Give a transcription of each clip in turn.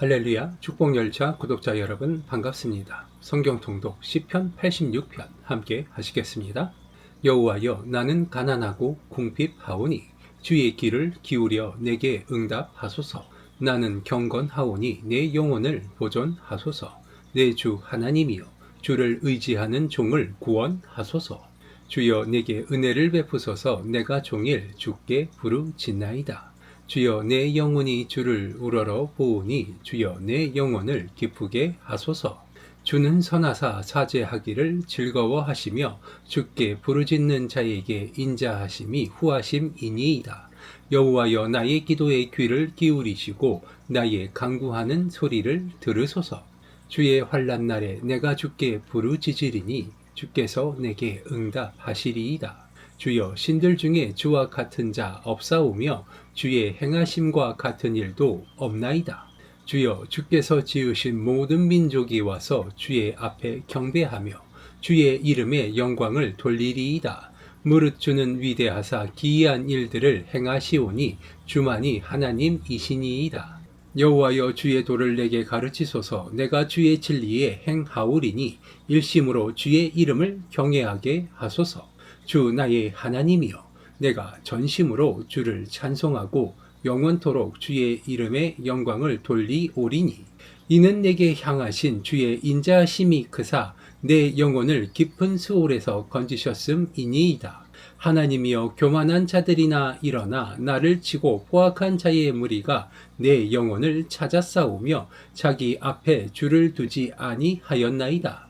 할렐루야 축복열차 구독자 여러분 반갑습니다. 성경 통독 시편 86편 함께 하시겠습니다. 여호와여 나는 가난하고 궁핍하오니 주의 길을 기울여 내게 응답하소서. 나는 경건하오니 내 영혼을 보존하소서. 내 주 하나님이여 주를 의지하는 종을 구원하소서. 주여 내게 은혜를 베푸소서 내가 종일 주께 부르짖나이다. 주여 내 영혼이 주를 우러러 보오니 주여 내 영혼을 기쁘게 하소서. 주는 선하사 사죄하기를 즐거워하시며 주께 부르짖는 자에게 인자하심이 후하심이니이다. 여호와여 나의 기도에 귀를 기울이시고 나의 간구하는 소리를 들으소서. 주의 환난 날에 내가 주께 부르짖으리니 주께서 내게 응답하시리이다. 주여 신들 중에 주와 같은 자 없사오며 주의 행하심과 같은 일도 없나이다. 주여 주께서 지으신 모든 민족이 와서 주의 앞에 경배하며 주의 이름에 영광을 돌리리이다. 무릇 주는 위대하사 기이한 일들을 행하시오니 주만이 하나님이시니이다. 여호와여 주의 도를 내게 가르치소서 내가 주의 진리에 행하오리니 일심으로 주의 이름을 경외하게 하소서. 주 나의 하나님이여 내가 전심으로 주를 찬송하고 영원토록 주의 이름의 영광을 돌리오리니 이는 내게 향하신 주의 인자심이 크사 내 영혼을 깊은 수월에서 건지셨음이니이다. 하나님이여 교만한 자들이나 일어나 나를 치고 포악한 자의 무리가 내 영혼을 찾아싸우며 자기 앞에 주를 두지 아니하였나이다.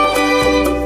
thank you